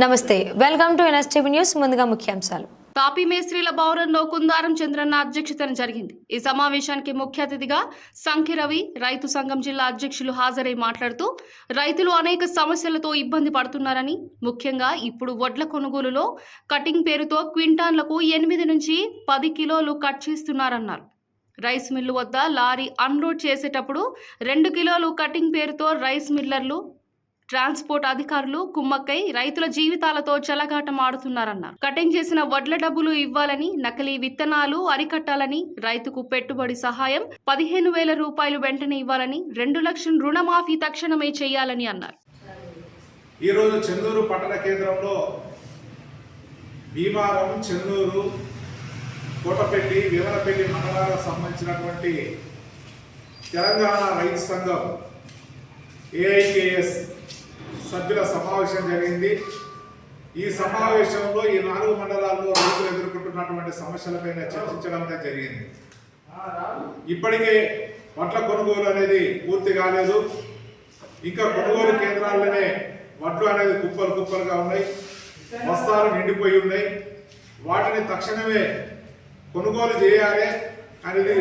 నమస్తే welcome to NSTV news. ముందుగా ముఖ్యాంశాలు. తాపీ మేస్త్రీల భవనంలో కుందారం చంద్రన్న అధ్యక్షతన జరిగింది. ఈ సమావేశానికి ముఖ్య అతిథిగా సంఖ్య రవి రైతు సంఘం జిల్లా అధ్యక్షులు హాజరై మాట్లాడుతూ రైతులు అనేక సమస్యలతో ఇబ్బంది పడుతున్నారని ముఖ్యంగా ఇప్పుడు వడ్ల కొనుగోలులో కటింగ్ పేరుతో క్వింటాన్లకు ఎనిమిది నుంచి పది కిలోలు కట్ చేస్తున్నారన్నారు. రైస్ మిల్లు వద్ద లారీ అన్లోడ్ చేసేటప్పుడు రెండు కిలోలు కటింగ్ పేరుతో రైస్ మిల్లర్లు ట్రాన్స్పోర్ట్ అధికారులు కుమ్మక్కై రైతుల జీవితాలతో చెలగాటం ఆడుతున్నారన్నారు కటింగ్ చేసిన వడ్ల డబ్బులు ఇవ్వాలని నకిలీ విత్తనాలు అరికట్టాలని రైతుకు పెట్టుబడి సహాయం పదిహేను వేల రూపాయలు వెంటనే ఇవ్వాలని రెండు లక్షల రుణమాఫీ తక్షణమే చేయాలని అన్నారు. ఈరోజు చెన్నూరు పట్టణ కేంద్రంలో భీమారం చెన్నూరు కోటపల్లి వీవనపల్లి మండలాలకు సంబంధించినటువంటి తెలంగాణ రైతు సంఘం ఏఐకేఎస్ సభ్యుల సమావేశం జరిగింది. ఈ సమావేశంలో ఈ నాలుగు మండలాల్లో రైతులు ఎదుర్కొంటున్నటువంటి సమస్యలపైన చర్చించడం అనేది జరిగింది. ఇప్పటికే వడ్ల కొనుగోలు అనేది పూర్తి కాలేదు. ఇంకా కొనుగోలు కేంద్రాల్లోనే వడ్లు అనేది కుప్పలు కుప్పలుగా ఉన్నాయి. బస్తాలు నిండిపోయి ఉన్నాయి. వాటిని తక్షణమే కొనుగోలు చేయాలి. అనేది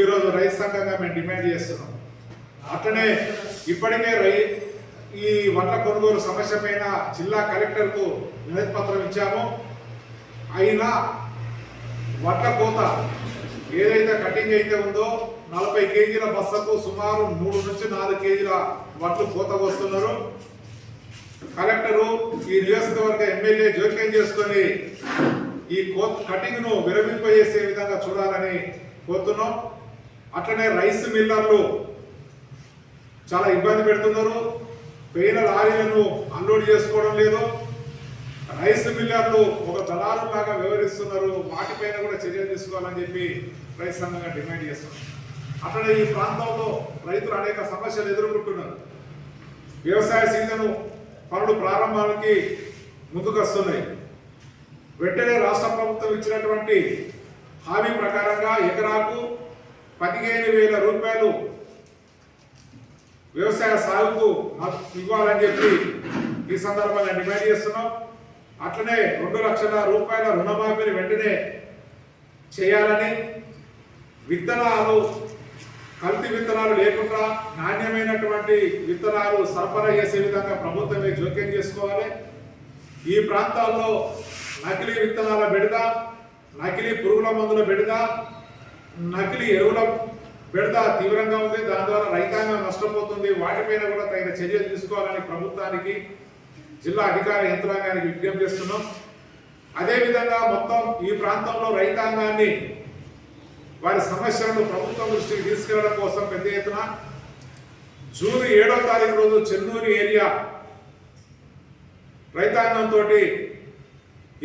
ఈరోజు రైతు సంఘంగా మేము డిమాండ్ చేస్తున్నాం. అట్లనే ఇప్పటికే రై ఈ వడ్ల కొనుగోలు సమస్య పైన జిల్లా కలెక్టర్కు వినతి పత్రం ఇచ్చాము. అయినా వడ్ల కోత ఏదైతే కటింగ్ అయితే ఉందో నలభై కేజీల బస్సకు సుమారు మూడు నుంచి నాలుగు కేజీల వడ్లు కోత వస్తున్నారు కలెక్టరు ఈ నియోజకవర్గ ఎమ్మెల్యే జోక్యం చేసుకొని ఈ కో కటింగ్ను విరమింపజేసే విధంగా చూడాలని కోరుతున్నాం. అట్లనే రైస్ మిల్లర్లు చాలా ఇబ్బంది పెడుతున్నారు. పెయిన లారీలను అన్లోడ్ చేసుకోవడం లేదు. రైస్ మిల్లర్లు ఒక దళారులాగా వ్యవహరిస్తున్నారు. వాటిపైన కూడా చర్యలు తీసుకోవాలని చెప్పి రైతు సంఘంగా డిమాండ్ చేస్తున్నారు అట్లనే ఈ ప్రాంతంలో రైతులు అనేక సమస్యలు ఎదుర్కొంటున్నారు. వ్యవసాయ సీజను పనులు ప్రారంభానికి ముందుకొస్తున్నాయి. వెంటనే రాష్ట్ర ప్రభుత్వం ఇచ్చినటువంటి హామీ ప్రకారంగా ఎకరాకు పదిహేను వేల రూపాయలు వ్యవసాయ సాగుకు మద్దతు ఇవ్వాలని చెప్పి ఈ సందర్భంగా డిమాండ్ చేస్తున్నాం. అట్లనే రెండు లక్షల రూపాయల రుణమాఫీని వెంటనే చేయాలని విత్తనాలు కల్తీ విత్తనాలు లేకుండా నాణ్యమైనటువంటి విత్తనాలు సరఫరా చేసే విధంగా ప్రభుత్వమే జోక్యం చేసుకోవాలి. ఈ ప్రాంతాల్లో నకిలీ విత్తనాల బెడద నకిలీ పురుగుల మందుల బెడద నకిలీ ఎరువుల బెడద తీవ్రంగా ఉంది. దాని ద్వారా రైతాంగం నష్టపోతుంది. వాటిపైన కూడా తగిన చర్యలు తీసుకోవాలని ప్రభుత్వానికి జిల్లా అధికార యంత్రాంగానికి విజ్ఞప్తి చేస్తున్నాం. అదేవిధంగా మొత్తం ఈ ప్రాంతంలో రైతాంగాన్ని వారి సమస్యలను ప్రభుత్వం దృష్టికి తీసుకెళ్ళడం కోసం పెద్ద ఎత్తున జూన్ ఏడో తారీఖు రోజు చెన్నూరు ఏరియా రైతాంగంతో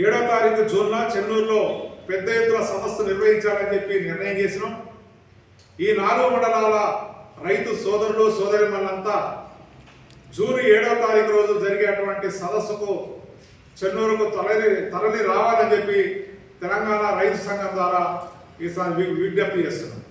ఏడో తారీఖు జూన్లో చెన్నూరులో పెద్ద ఎత్తున సదస్సు నిర్వహించాలని చెప్పి నిర్ణయం చేసినాం. ఈ నాలుగు మండలాల రైతు సోదరులు సోదరిమణులంతా జూన్ ఏడో తారీఖు రోజు జరిగేటువంటి సదస్సుకు చెన్నూరుకు తరలి తరలి రావాలని చెప్పి తెలంగాణ రైతు సంఘం ద్వారా ఈ విజ్ఞప్తి చేస్తున్నాం.